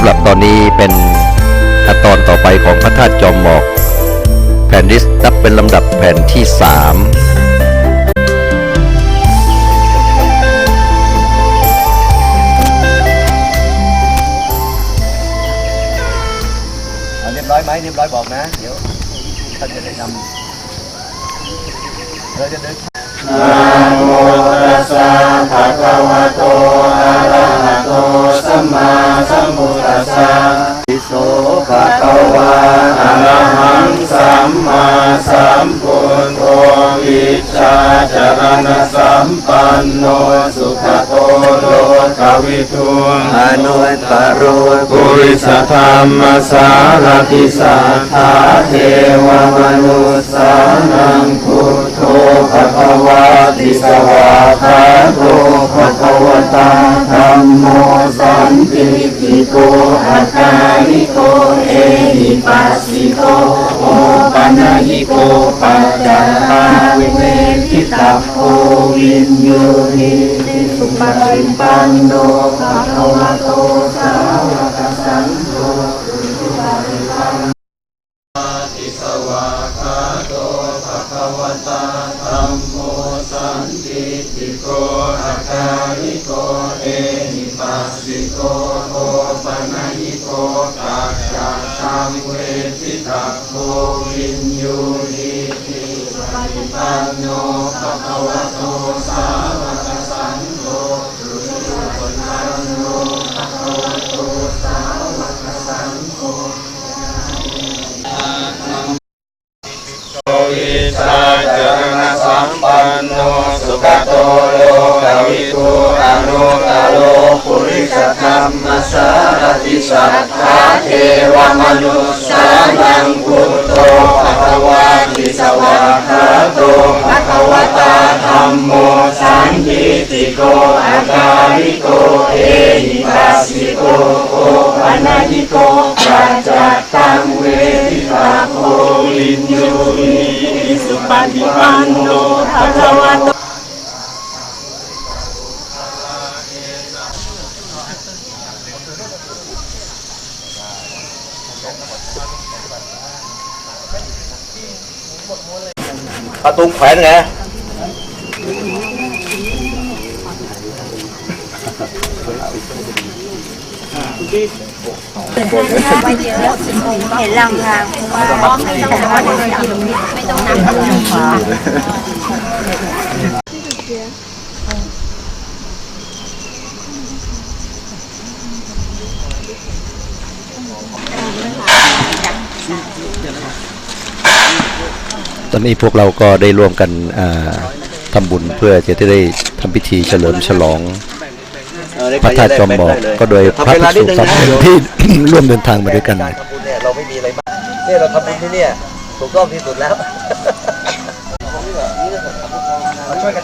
ำหรับตอนนี้เป็นขั้นตอนต่อไปของพระธาตุจอมหมอก แผ่นดิสนับเป็นลำดับแผ่นที่สามเอาเรียบร้อยไหมเรียบร้อยบอกนะ เดี๋ยวท่านจะได้นำเราจะเดิน อิโสภะคะวะอะระหังสัมมาสัมพุทโธวิชชาจารณสัมปันโนสุขโตโลกวิทูอนุตตรโรปุริสธรรมสารติสัทธาเทวมนุสสานังพุทโธภะคะวะติสวาค โตภะคะวตาธัมโมสันติติโกอาคาลิโกเอหิปัสสิโกโอปัญญิโกปัจจาเวทิตาโพวินโยหิสุปฏิปันโนภะคะวะโต วินโยติปปิปปโนตตะวะโทสาวะสะสันโตตุลาภะนารุตตะวะโทสาวะ ธรรมสารติสัทธาเทวมนุสสานังพุทโธภะคะวะติสวาคาโตภะคะวตาธัมโมสันติติโกอาคาลิโกเอหิปัสสิโกโอปัญญิโกปัจจตังเวทิตาโพวินโยหิสุปฏิปันโนภะคะวะโต ประตูแขวนไงเห็นลำทา ต้องไม่ต้องนับ ตอนนี้พวกเราก็ได้ร่วมกันอ่าทำบุญเพื่อจะได้ทำพิธีเฉลิมฉลอง พระธาตุจอมหมอกก็โดยพระภิกษุสามเณรที่ ร่วมเดินทางมาด้วยกัน การทำบุญเนี่ยเราไม่มีอะไรมากเนี่ยเราทำบุญที่เนี่ยถูกต้องที่สุดแล้ว ช่วยกัน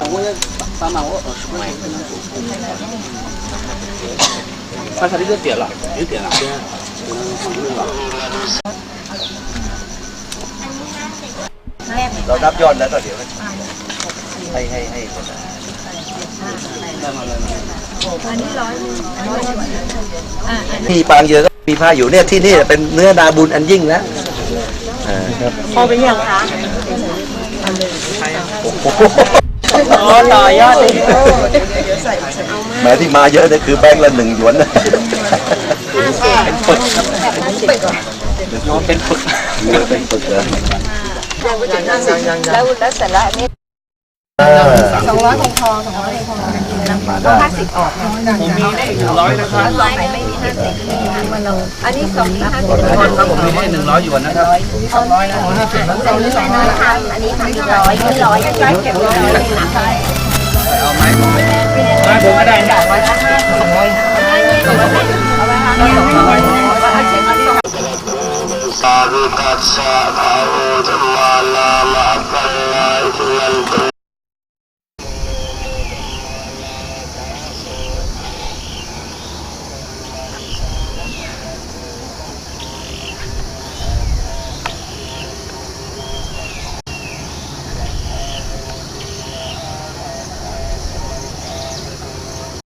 刚才那个点了，有点了。 เรานับยอดแล้วก็เดี๋ยวให้ให้ให้หมดนะมีปางเยอะก็มีผ้าอยู่เนี่ยที่นี่เป็นเนื้อนาบุญอันยิ่งนะอ่าครับพอเป็นยังคะอ๋อต่อยอดแหม้ที่มาเยอะเนี่ยคือแบงค์ละหนึ่งหยวนนะเป็นปึกครับเป็นปึกเป็นปึกเหรอแล้วแล้วเสร็จแล้วอันนี้อ่สองร้อยทองทองสองร้อยทองทองต้องห้าสิบออกผมมีได้หนึ่งร้อยนะครับร้อยไม่มีห้าสิบอันนี้สองที่ห้าสิบครับผมมีได้หนึ่งร้อยหยวนนะครับสองร้อยห้าสิบสองร้อยทำอันนี้ทำร้อยร้อยร้อยเก็บร้อยเลยนะเอาไหมผมไม่ได้ได้ร้อยละห้าสองร้อยเอาไว้ห้าสองร้อยเอาเช็คมาสองสาธุตัสสะภะโอธัมมาลามาปัลลาอินันตุ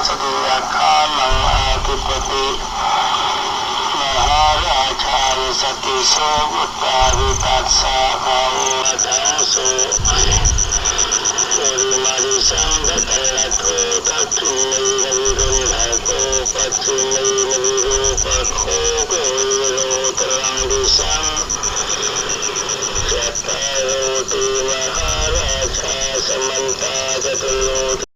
สติยาคาลังอาทิปติ สติโสอุตตาวิปัสสะภาวะทังสุสุริมาริสังกตละโกตัตถุเมนวิรุณหะโกปัจจุเมนวิรูปะโคโกวิโรตรังดิสังสัตตาโรติมหาราชาสมันตาจตุโล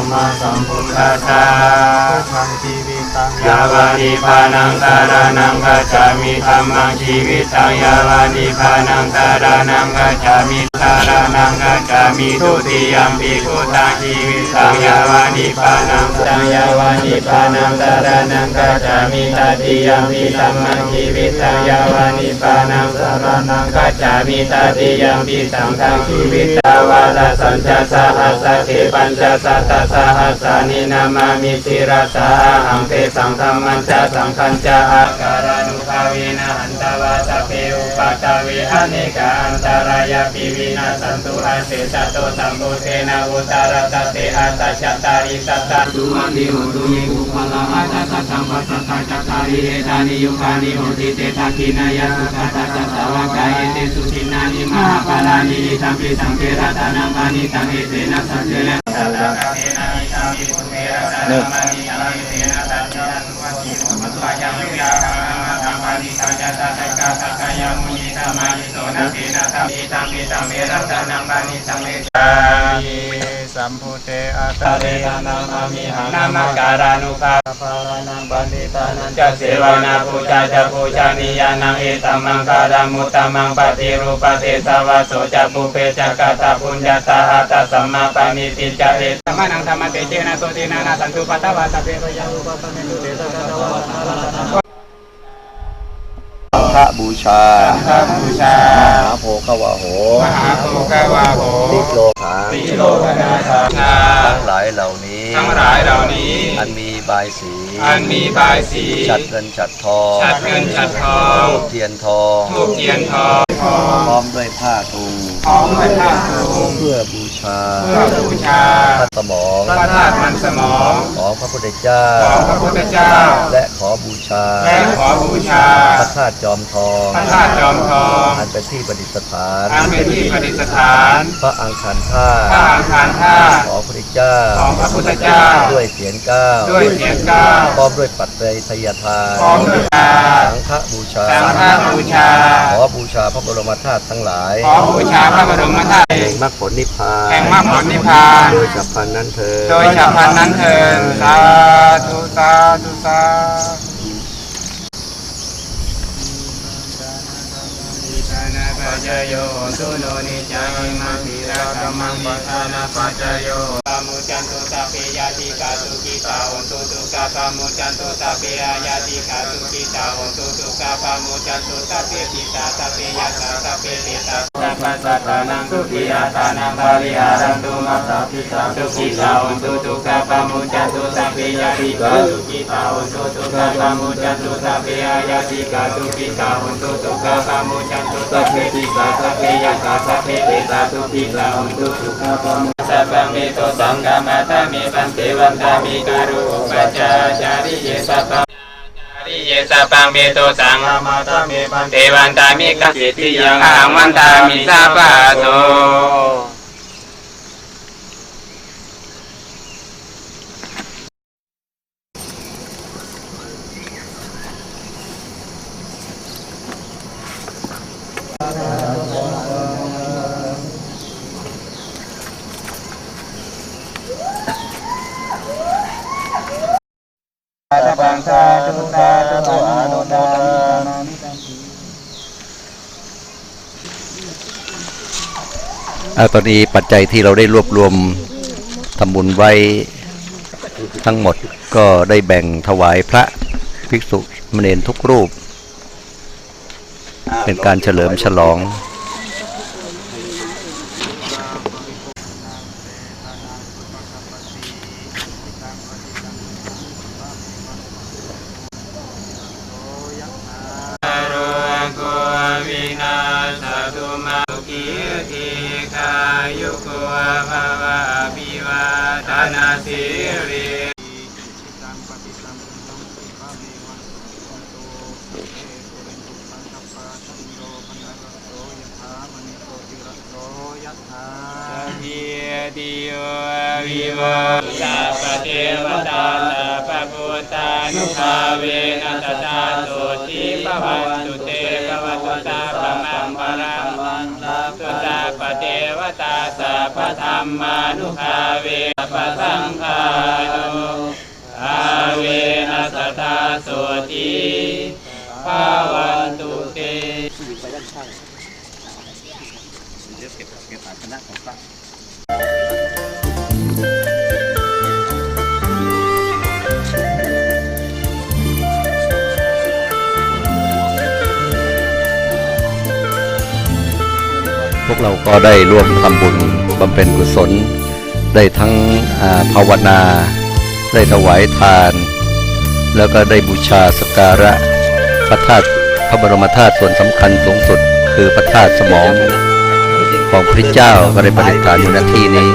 มมาสัมพุทธัสสะทังชีวิตังยาวานิพานังสารานังกัจจามิธรรมังชีวิตังยาวานิพานังสารานังกัจจามิ สารานังกัจจามิทุติยมปิพุทธังชีวิตังยาวานิพานังสังยาวานิพานังสารานังกัจจามิตติยมปิธรรมังชีวิตังยาวานิพานังสารานังกัจจามิตติยมปิสังฆังชีวิตาวาลสัญจสหัสสะเทปัญจสัตตสหัสสานินามามิสิรสาหังเตสังธรรมัญจสังขัญจอาการานุภาเวนะหันตวาส ตาเวอเนกาอันตรายาปิวินาสันตุอาเสสะโตสัมโพเทนะอุตารตเตอาตชัตตาริสัตตาสุวันติโหตุมิกุปะละอาตสัตตัมปัสสะจัตตาริเอตานิยุคานิโหติเตทักขินายาสุขัตตสัตตวากายเตสุทินานิมหาปาลานิอิตัมปิสังเกรตานังปานิตังเอเตนะสัจเจนะสัตตะกะเนะอิตัมปิปุเตระตานังปานิตังเอเตนะสัจเจนะวัตถิโมมัสสะยังวิยาคังมา ติสัจจะตะตะกะตะกะยังมุญิตามานิโสนะเตนะตัมปิตัมปิตัมเอระตานังปานิตังเอเตสัมพุเตอตาเรตานามามิหังนามาการานุภาภารานังบันิตานันจะเสวนาปูจาจะปูชานิยานังเอตัมมังการามุตตมังปฏิรูปเตสวาโสจะปุเพจะกตาปุญญาตาหะตาสัมมาปานิติจะเอตัมมานังธรรมเตเจนะโสตินานาสันตุปัตตวาตะเปปยังอุปสัมมิตุเตสะกะตวะตา ละตะพระบูชาพระบูชามหาโพกวาโหมหาโภคาวาโหติโลหาติโลกนาสาทั้งหลายเหล่านี้ทั้งหลายเหล่านี้ อันมีบายสี อันมีบายสีฉัดเงินฉัดทองฉัดเงินฉัดทองทูบเทียนทองทูบเทียนทองพร้อมด้วยผ้าทุงพร้อมด้วยผ้าคลุมเพื่อบู ชาเพื่อบูชาพระสมองพระธาตุมันสมองของพระพุทธเจ้าของพระพุทธเจ้า และขอบูชาและขอบูชาพระธาตุจอมทองพระธาตุจอมทองอันเป็นที่ประดิษฐานอันเป็นที่ประดิษฐาน พระอังคารธาพระตุอังคารธาตุของพระพุทธเจ้าของพระพุทธเจ้า ด้วยเสียงเก้าด้วยเสียงเก้าพร้อมด้วยปัจจัยทยทานพร้อมด้วยชาสังฆบูชาสังฆบูชาขอบูชาพระบรมธาตุทั้งหลายขอบูชาพระบรมธาตุแห่งมรรคผลนิพพานแห่งมรรคผลนิพพาน โดยฉับพลันนั้นเธอญโดยฉับพลันนั้นเถิดสาธุสาธุสาธุ ปัจจโยสุโนนิจามิมังทิราธรรมังปัฏฐานาปัจจโยปามุจันตุตาปิยาติกาสุกิตาโหตุตุกาปามุจันตุตาปิยายาติกาสุกิตาโหตุตุกาปามุจันตุตาปิติตาตาปิยาตาตาปิติตาสัพพสัตตานังสุขิยาตานังบาลิหารันตุมัสสะพิตาสุขิตาโหตุตุกาปามุจันตุตา ปิยาติกาสุกิตาโหตุตุกาปามุจันตุตาปิยายาติกาสุกิตาโหตุตุกาปามุจันตุตาปิติตาตาปิยาตาตาปิติตตาสุขิตาโหตุตุกาปามุสัพพะเมโตสังฆามาตามิปันเตวันตามิการุปัจจาจาริเยสัพพะริเยสปังเมโตสังมาตาเมปันเทวันตามิกัสิทธิยังอังวันตามิสาปะโต สาบังสาธุสาธุอนุโมทนามิอ่าตอนนี้ปัจจัยที่เราได้รวบรวมทำบุญไว้ทั้งหมดก็ได้แบ่งถวายพระภิกษุมเณรทุกรูป เป็นการเฉลิมฉลอง โกวินาสตุมาคีติกายุโกภวะปิวาทนาสิริ พิติโยวิวัชชาปเทวตาสัพพุทธานุภาเวนัสตาโสติภวันตุเตภวตุตาปะมังปะรังตุตาปเทวตาสัพพธรรมานุภาเวสัพพสังฆานุอาเวนัสตาโสติภวันตุเต พวกเราก็ได้ร่วมทำบุญบำเพ็ญกุศล ได้ทั้งาภาวนา ได้ถวายทาน แล้วก็ได้บูชาสกการะพระธาตุพระบรมธาตุส่วนสำคัญสูงสุด คือพระธาตุสมอง ของพระเจ้าก็ได้ประดิษฐานอยู่ณที่นี้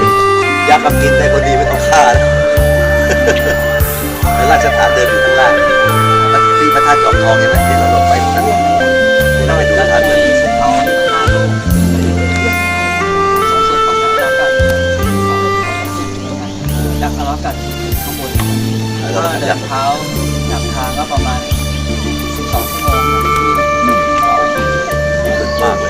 ยากับกินได้คนดีไม่ต้องฆ่านะแล้วราชฐานเดินอยู่ข้างล่างที่พระธาตุจอมทองใช่ไหมที่เราลงไปนั่นที่เราไปดูพระธาตุเลยนักทะเลาะกันข้างบนแล้วก็ก็เดิจะนเท้าหนักทางก็ประมาณ12ชั่วโมงขึ้นมากเลย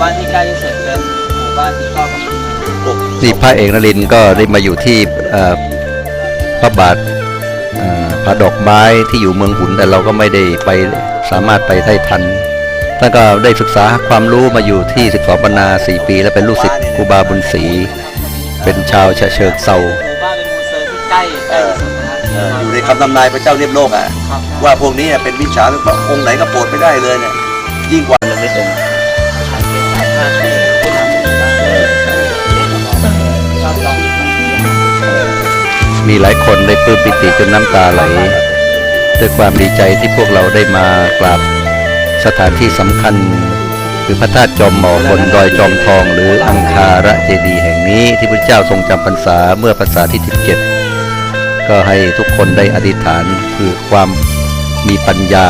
บ้านที่ใกล้ที่สุดเป็นหมู่บ้านที่ก็กำลังพวกนี่พระเอกนรินทร์ก็ได้มาอยู่ที่เอ่อพระบาทเอ่อพระดอกไม้ที่อยู่เมืองหุนแต่เราก็ไม่ได้ไปสามารถไปได้ทันท่านก็ได้ศึกษาความรู้มาอยู่ที่ศึกษาปนาสี่ปี และเป็นลูกศิษย์ครูบาบุญศรีเป็นชาวฉะเชิงเซา หมู่บ้านเป็นหมู่เซอร์ที่ใกล้ใกล้ที่สุดนะครับเอ่ออยู่ในคำทำนายพระเจ้าเรียบโลกอะ ครับว่าพวกนี้เป็นวิชาพระองค์ไหนก็โปรดไม่ได้เลยเนี่ยยิ่งกว่าเรื่องเล็กๆ มีหลายคนได้ปลื้มปิติจนน้ำตาไหลด้วยความดีใจที่พวกเราได้มากราบสถานที่สำคัญ คือพระธาตุจอมหมอบนดอยจอมทองหรืออังคาระเจดีย์แห่งนี้ที่พระเจ้าทรงจำพรรษาเมื่อพรรษาที่ 17 ก็ให้ทุกคนได้อธิษฐานคือความมีปัญญา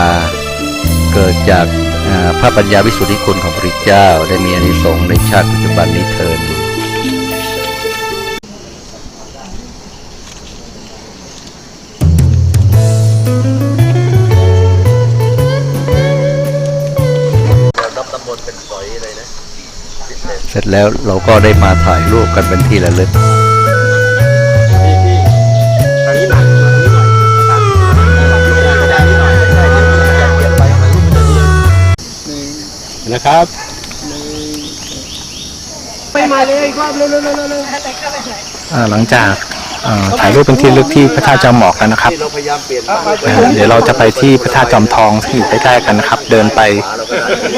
เกิดจาก พระปัญญาวิสุทธิคุณของพระเจ้าได้มีอนิสงส์ในชาติปัจจุบันนี้เทินรับตำบลเสอยเลยนะเสร็จแล้วเราก็ได้มาถ่ายรูปกันเป็นที่ระลึก นะครับอ่าหลังจากอ่าถ่ายรูปเป็นที่ระลึกที่พระธาตุจอมหมอกแล้วนะครับ ที่เราพยายามเปลี่ยนอ่าเดี๋ยวเราจะไปที่พระธาตุจอมทองที่อยู่ใกล้ๆกันนะครับ เดินไป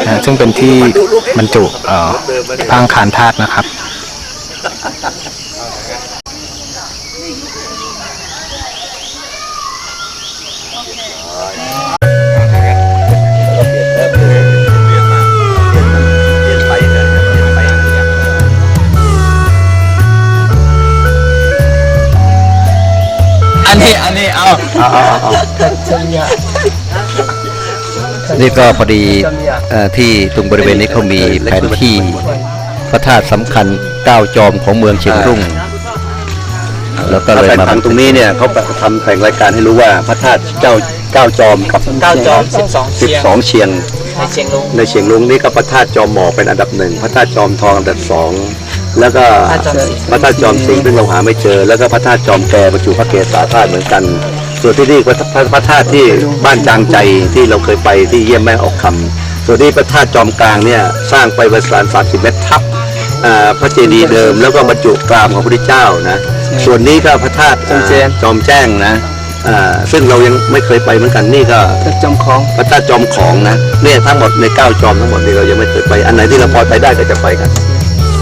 อ่าซึ่งเป็นที่บรรจุเอ่อพระอังคารธาตุนะครับเอันนี้อันนี้เอานี่ก็พอดีเอ่อที่ตรงบริเวณนี้เขามีแผนที่พระธาตุสำคัญเก้าจอมของเมืองเชียงรุ่ง แล้วก็เลยมาผังตรงนี้เนี่ยเขาทำแต่งรายการให้รู้ว่าพระธาตุเจ้าเก้าจอมกับเก้าจอมสิบเชียงสองเชียงในเชียงรุงในเชียงรุงนี่ก็พระธาตุจอมหมอกเป็นอันดับหนึ่งพระธาตุจอมทองอันดับสอง แล้วก็พระธาตุจอมสิงห์ พระธาตุจอมสิงห์ซึ่งเราหาไม่เจอ แล้วก็พระธาตุจอมแกบรรจุพระเกศาธาตุเหมือนกัน ส่วนที่นี่พระพระพระธาตุที่บ้านจางใจที่เราเคยไปที่เยี่ยมแม่ออกคำส่วนนี้พระธาตุจอมกลางเนี่ยสร้างไปประมาณสามสิบเมตรทับอ่าพระเจดีย์เดิมแล้วก็บรรจุกรามของพระพุทธเจ้านะส่วนนี้ก็พระธาตุจอมแจ้ง จอมแจ้งนะอ่าซึ่งเรายังไม่เคยไปเหมือนกันนี่ก็จะจมของ พระธาตุจอมของนะเนี่ยทั้งหมดในเก้าจอมทั้งหมดนี่เรายังไม่เคยไป อันไหนที่เราพอไปได้ก็จะไปกัน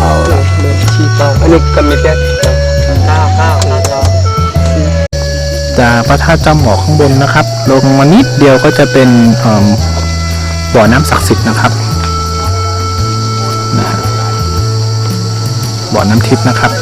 เอาละเดินชี้ต่ออันนี้ก็มีแค่ข้าวข้าวข้าวจอจากพระธาตุจอมหมอกข้างบนนะครับ ลงมานิดเดียวก็จะเป็นเอิ่มบ่อน้ำศักดิ์สิทธิ์นะครับนะฮะบ่อน้ำทิพย์นะครับ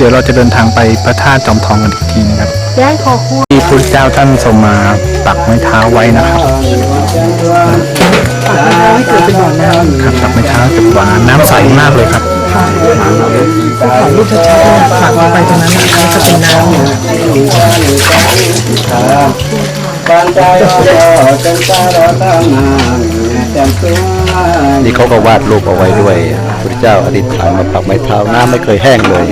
เดี๋ยวเราจะเดินทางไปพระธาตุจอมทองกันอีกทีนะครับย้ายขอคู่ที่พระพุทธเจ้าท่านทรงมาปักไม้เท้าไว้นะครับให้เกิดเป็นบ่อน้ครับปักไม้เท้าเป็นบ่อน้ำน้ำใสมากเลยครับำถ่ายรูปชัดๆฝากไปตรงนั้นนะก็เป็นน้ำอยู่ปัญจโยจันตารตานาจันตุนี่เขาก็วาดรูปเอาไว้ด้วย พระเจ้าอธิษฐานมาปักไม้เท้าน้ำไม่เคยแห้งเลย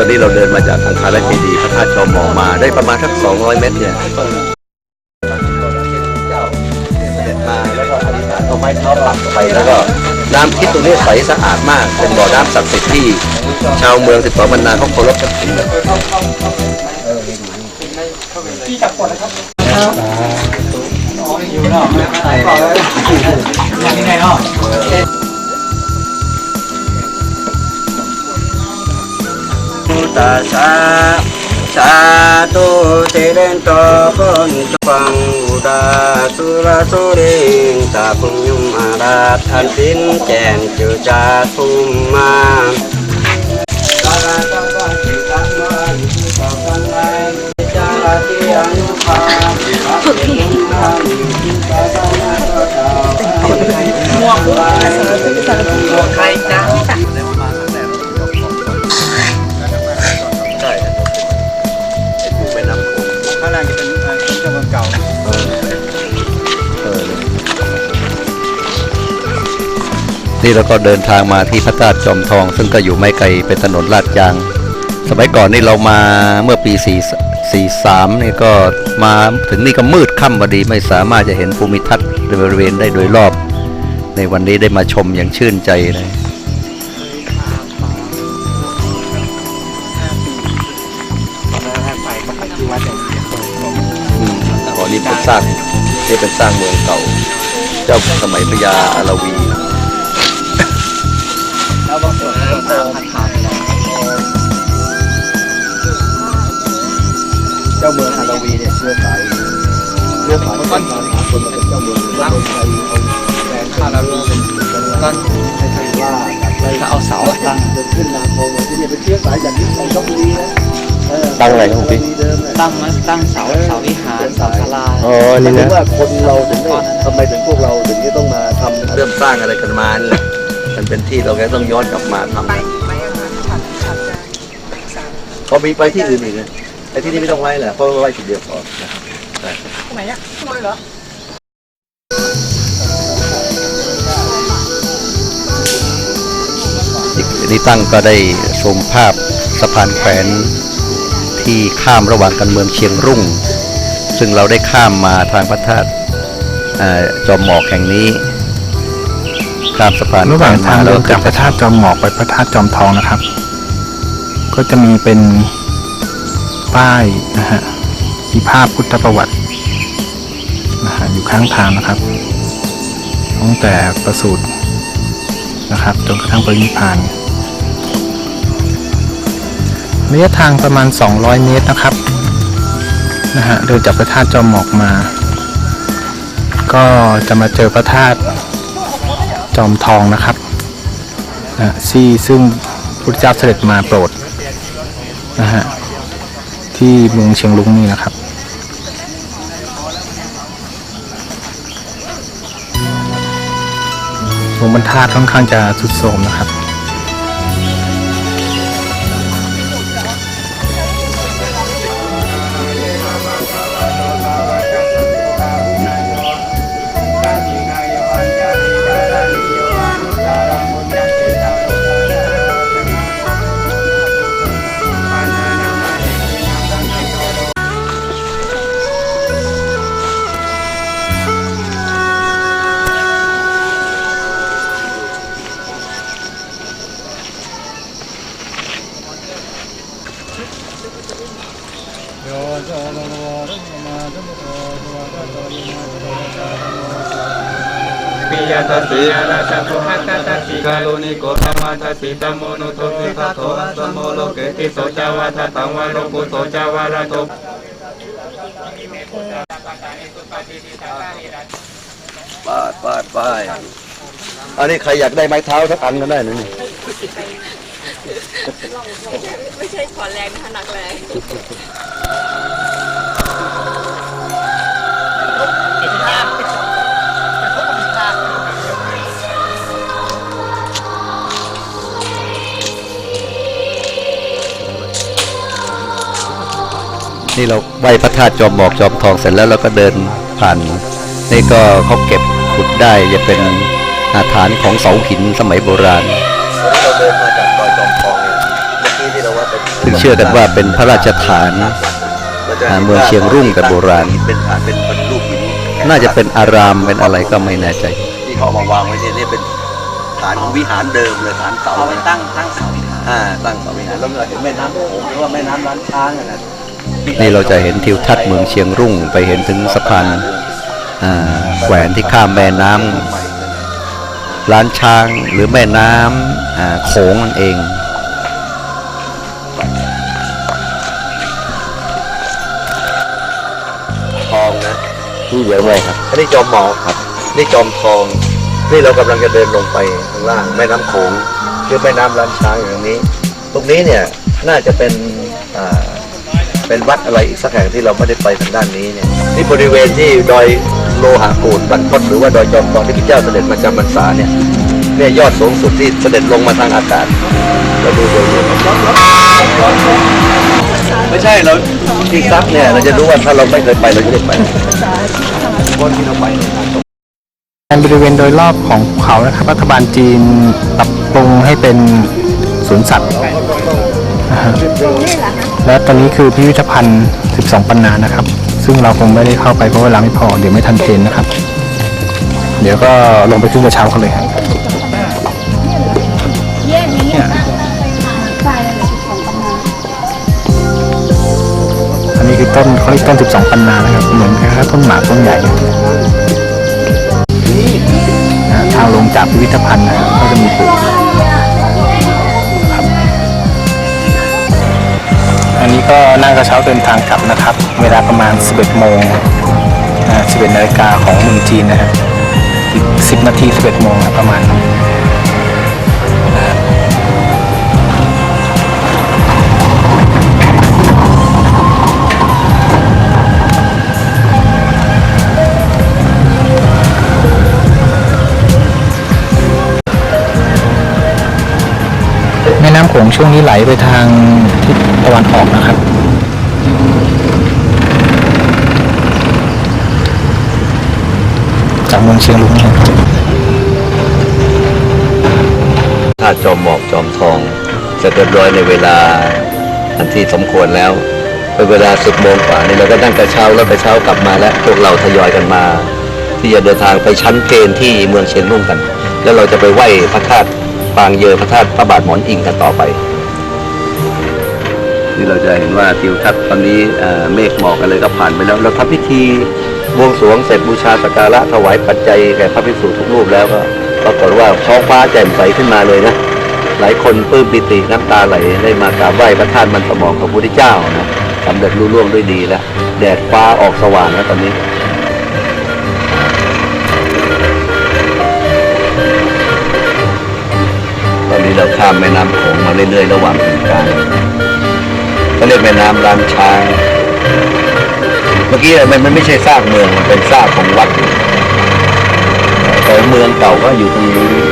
ตอนนี้เราเดินมาจากอังคารเจดีพระธาตุจอมหมอมาได้ประมาณสัก 200 เมตรเนี่ย ไม้เท้าปักไปแล้วก็น้ำคิดตรงนี้ใสสะอาดมาก เป็นบ่อน้ำศักดิ์สิทธิ์ที่ ชาวเมืองสิบสองบรรณาเขาเคารพกันถึงยังไงเนาะพุทธัสสะ สาธุเจริญต่อคนฟังอุดาสุรสุริงตาพุญยุมอาราทันสินแจงจุจาทุมมาสาราวันติตังวันติตะวันไลจาติอนุภาฝึกเพลงม่วงใครจ้า นี่เราก็เดินทางมาที่พระธาตุจอมทอง ซึ่งก็อยู่ไม่ไกลเป็นถนนลาดยาง สมัยก่อนนี่เรามาเมื่อปี4 43นี่ก็มาถึงนี่ก็มืดค่ำพอดีไม่สามารถจะเห็นภูมิทัศน์บริเวณได้โดยรอบ ในวันนี้ได้มาชมอย่างชื่นใจเลยอืมอ๋อนี่เป็นสร้างนี่เป็นสร้างเมืองเก่า เจ้าสมัยพญาอาราวี เชื้อสายคนมาคนมาเป็นเจ้าเมืองแล้วคนไทยเอาแรงข้าแล้วเป็นกันต้นใครๆว่าอะไรถ้าเอาเสาตั้งเดินขึ้นนาโพงที่เนี่ยเป็นเชื้อสายจากที่ไปลพบุรีนะเออตั้งอะไรครับพี่เดิมน่ะตั้งมาตั้งเสาเสาวิหารเสาศาลาอ๋อหนี่มายถึนะงว่าคนเราถึงได้ทำไมถึงพวกเราถึงจะต้องมาทำเริ่มสร้างอะไรกันมานี่แหละมันเป็นที่เราแค่ต้องย้อนกลับมาทำพอมีไปที่อื่นอีกนะไอ้ที่นี่ไม่ต้องไว้แหละเพราะว่าไว้ทีเดียวพอนะครับใช่นี่ ตั้งก็ได้ชมภาพสะพานแขวนที่ข้ามระหว่างกันเมืองเชียงรุ่ง ซึ่งเราได้ข้ามมาทางพระธาตุเอ่อจอมหมอกแห่งนี้ข้ามสะพานระหว่างแขวนทางแล้เดิวนจากพระธาตุจอมหมอกไปพระธาตุจอมทองนะครับ ก็จะมีเป็นป้ายนะฮะมีภาพพุทธประวัติ นะฮะอยู่ข้างทางนะครับตั้งแต่ประสูตินะครับจนกระทั่งปรินิพานระยะทางประมาณ 200 เมตรนะครับนะฮะเดินจากพระธาตุจอมหมอกมา ก็จะมาเจอพระธาตุจอมทองนะครับนะที่ซึ่งพระพุทธเจ้าเสด็จมาโปรดนะฮะที่เมืองเชียงรุ้งนี่นะครับ องค์บรรทัดค่อนข้างจะสุดโทรมนะครับ ยตัสสิอาราชโกหัตตตัสสิกาลุนิโกธรรมตัสสิตัมโมนุโตติทัตโตสัมโมโลเกติโสจาวาทตังวาโรกุโตจาวาระโตปาดปาดปาดอันนี้ใครอยากได้ไม้เท้าสักอันก็ได้นะนี่ไม่ใช่ขอแรงนะคะหนักแรง นี่เราไหว้พระธาตุจอมหมอกจอมทองเสร็จแล้วเราก็เดินผ่าน นี่ก็เขาเก็บขุดได้จะเป็นอาฐานของเสาหินสมัยโบราณเราเดินมาจากดอยจอมทองเนี่ยเมื่อกี้ที่เราว่าเป็นซึ่งเชื่อกันว่าเป็นพระราชฐานราจะอ่าเมืองเชียงรุ่งแต่โบราณ เป็นฐานเป็นเป็นรูปหินน่าจะเป็นอารามเป็นอะไรก็ไม่แน่ใจ ที่เขาเอามาวางไว้เนี่ยนี่เป็นฐานวิหารเดิมเลยฐานเก่าเอาไปนะตั้งตั้งเสาวิหารอ่าตั้งเสาวิหารแล้วเราเห็นแม่น้ำโขงหรือว่าแม่น้ำล้านช้างอะนะ นี่เราจะเห็นทิวทัศน์เมืองเชียงรุ่งไปเห็นถึงสะพานอ่าแขวนที่ข้ามแม่น้ำล้านช้างหรือแม่น้ำอ่าโขงนั่นเองทองนะนี่เยอะเลยครับอันนี้จอมหมอครับ นี่จอมทอง นี่เรากำลังจะเดินลงไปข้างล่างแม่น้ำโขงหรือแม่น้ำล้านช้างอย่างนี้ ตรงนี้เนี่ยน่าจะเป็นอ่า เป็นวัดอะไรอีกสักแห่งที่เราไม่ได้ไปทางด้านนี้เนี่ยนี่บริเวณที่ดอยโลหะกูดบรรพตหรือว่าดอยจอมทองที่พระเจ้าเสด็จมาจำพรรษาเนี่ยเนี่ยยอดสูงสุดที่เสด็จลงมาทางอากาศเราดูโดยรวมไม่ใช่เราที่ซักเนี่ยเราจะรู้ว่าถ้าเราไม่เคยไปเราจะได้ไปเพราะที่เราไปเนี่ยบริเวณโดยรอบของภูเขานะครับรัฐบาลจีนปรับปรุงให้เป็นสวนสัตว์ นะฮะและตอนนี้คือพิพิธภัณฑ์ 12 ปันนานะครับ ซึ่งเราคงไม่ได้เข้าไปเพราะเวลาไม่พอเดี๋ยวไม่ทันเพลนนะครับ เดี๋ยวก็ลงไปขึ้นกระเช้ากันเลยครับเยี่ยนี้ใช่เลยของกำลังอันนี้คือต้นเขาเรียกต้น 12 ปันนานะครับ เหมือนกับต้นหมากต้นใหญ่อ่าทางลงจากพิพิธภัณฑ์นะครับก็จะมีปลูก ก็นั่งกระเช้าเดินทางกลับนะครับ เวลาประมาณ 11 โมง11นาฬิกาของเมืองจีนนะครับอีก 10 นาที 11 โมงนะประมาณ ช่วงนี้ไหลไปทางทิศตะวันออกนะครับ จากเมืองเชียงรุ้งครับธาจอมหมอกจอมทองเสร็จเรียบร้อยในเวลาอันที่สมควรแล้วเป็นเวลาสิบโมงกว่านี่เราก็นั่งกระเช้าแล้วกระเช้ากลับมาแล้วพวกเราทยอยกันมา ที่จะเดินทางไปชั้นเพนที่เมืองเชียงรุ่งกัน แล้วเราจะไปไหว้พระธาตุ ปางเยอพระธาตุพระบาทหมอนอิงกันต่อไปนี่เราจะเห็นว่าทิวทัศน์ตอนนี้เมฆหมอกอะไรก็ผ่านไปแล้ว เราทำพิธีบวงสรวงเสร็จบูชาสักการะถวายปัจจัยแก่พระภิกษุทุกรูปแล้วก็ปรากฏว่าท้องฟ้าแจ่มใสขึ้นมาเลยนะ หลายคนปลื้มปิติน้ำตาไหลได้มากราบไหว้พระธาตุมันสมองของพระพุทธเจ้านะสำเร็จรุ่ล่วงด้วยดีแล้วแดดฟ้าออกสว่างแล้วตอนนี้ นี้เราข้ามแม่น้ำโขงมาเรื่อยๆ ระหว่างถึงกลางก็เรียกแม่น้ำลานช้าง เมื่อกี้มันมันไม่ใช่ซากเมืองมันเป็นซากของวัดแต่เมืองเก่าก็อยู่ตรงนี้